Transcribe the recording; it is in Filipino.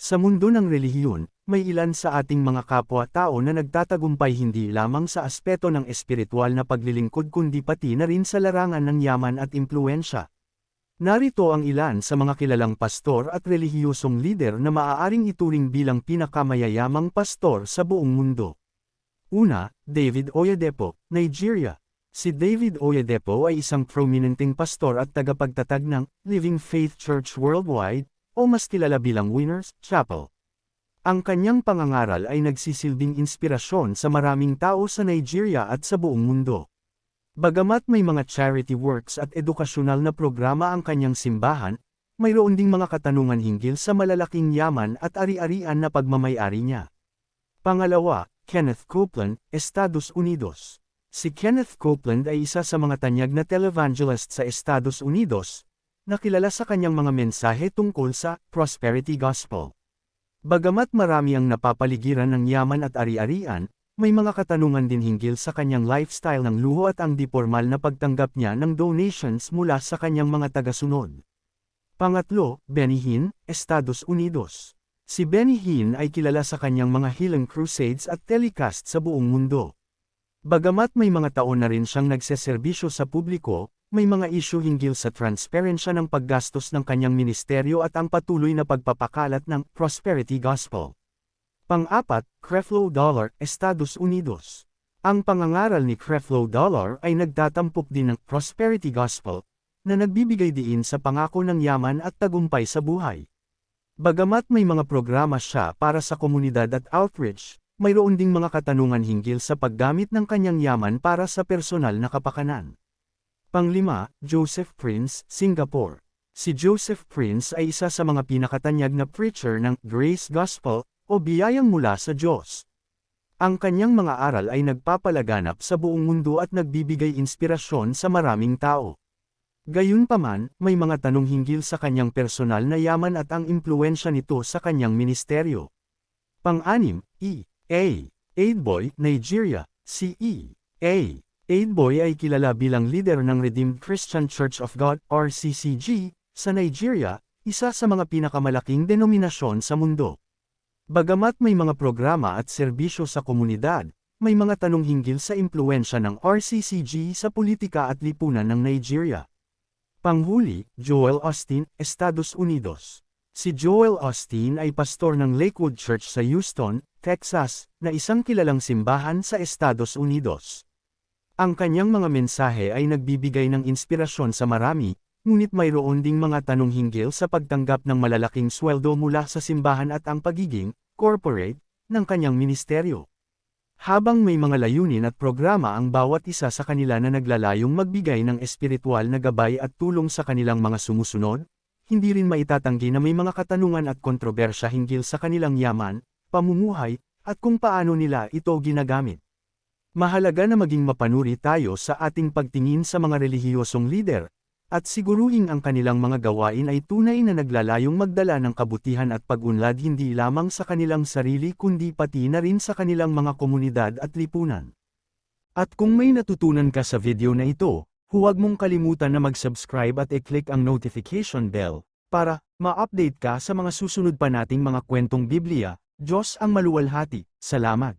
Sa mundo ng relihiyon, may ilan sa ating mga kapwa-tao na nagtatagumpay hindi lamang sa aspeto ng espiritual na paglilingkod kundi pati na rin sa larangan ng yaman at impluensya. Narito ang ilan sa mga kilalang pastor at relihiyosong lider na maaaring ituring bilang pinakamayayamang pastor sa buong mundo. Una, David Oyedepo, Nigeria. Si David Oyedepo ay isang prominenteng pastor at tagapagtatag ng Living Faith Church Worldwide, o mas kilala bilang Winners Chapel. Ang kanyang pangangaral ay nagsisilbing inspirasyon sa maraming tao sa Nigeria at sa buong mundo. Bagamat may mga charity works at edukasyonal na programa ang kanyang simbahan, mayroon ding mga katanungan hinggil sa malalaking yaman at ari-arian na pagmamayari niya. Pangalawa, Kenneth Copeland, Estados Unidos. Si Kenneth Copeland ay isa sa mga tanyag na televangelist sa Estados Unidos, na kilala sa kanyang mga mensahe tungkol sa prosperity gospel. Bagamat marami ang napapaligiran ng yaman at ari-arian, may mga katanungan din hinggil sa kanyang lifestyle ng luho at ang dipormal na pagtanggap niya ng donations mula sa kanyang mga tagasunod. Pangatlo, Benny Hinn, Estados Unidos. Si Benny Hinn ay kilala sa kanyang mga healing crusades at telecast sa buong mundo. Bagamat may mga taon na rin siyang nagseserbisyo sa publiko, may mga isyu hinggil sa transparensya ng paggastos ng kanyang ministeryo at ang patuloy na pagpapakalat ng prosperity gospel. Pang-apat, Creflo Dollar, Estados Unidos. Ang pangangaral ni Creflo Dollar ay nagtatampok din ng prosperity gospel, na nagbibigay diin sa pangako ng yaman at tagumpay sa buhay. Bagamat may mga programa siya para sa komunidad at outreach, mayroon ding mga katanungan hinggil sa paggamit ng kanyang yaman para sa personal na kapakanan. Panglima, Joseph Prince, Singapore. Si Joseph Prince ay isa sa mga pinakatanyag na preacher ng Grace Gospel, o biyayang mula sa Diyos. Ang kanyang mga aral ay nagpapalaganap sa buong mundo at nagbibigay inspirasyon sa maraming tao. Gayunpaman, may mga tanong hinggil sa kanyang personal na yaman at ang impluensya nito sa kanyang ministeryo. Pang-anim, E. A. Aidboy, Nigeria. Si E. A. Aidboy ay kilala bilang leader ng Redeemed Christian Church of God, RCCG, sa Nigeria, isa sa mga pinakamalaking denominasyon sa mundo. Bagamat may mga programa at serbisyo sa komunidad, may mga tanong hinggil sa impluensya ng RCCG sa politika at lipunan ng Nigeria. Panghuli, Joel Austin, Estados Unidos. Si Joel Austin ay pastor ng Lakewood Church sa Houston, Texas, na isang kilalang simbahan sa Estados Unidos. Ang kanyang mga mensahe ay nagbibigay ng inspirasyon sa marami, ngunit mayroon ding mga tanong hinggil sa pagtanggap ng malalaking sweldo mula sa simbahan at ang pagiging corporate ng kanyang ministeryo. Habang may mga layunin at programa ang bawat isa sa kanila na naglalayong magbigay ng espiritual na gabay at tulong sa kanilang mga sumusunod, hindi rin maitatanggi na may mga katanungan at kontrobersya hinggil sa kanilang yaman, pamumuhay, at kung paano nila ito ginagamit. Mahalaga na maging mapanuri tayo sa ating pagtingin sa mga relihiyosong lider, at siguruhin ang kanilang mga gawain ay tunay na naglalayong magdala ng kabutihan at pag-unlad hindi lamang sa kanilang sarili kundi pati na rin sa kanilang mga komunidad at lipunan. At kung may natutunan ka sa video na ito, huwag mong kalimutan na mag-subscribe at i-click ang notification bell, para ma-update ka sa mga susunod pa nating mga kwentong Biblia, Diyos ang maluwalhati, salamat.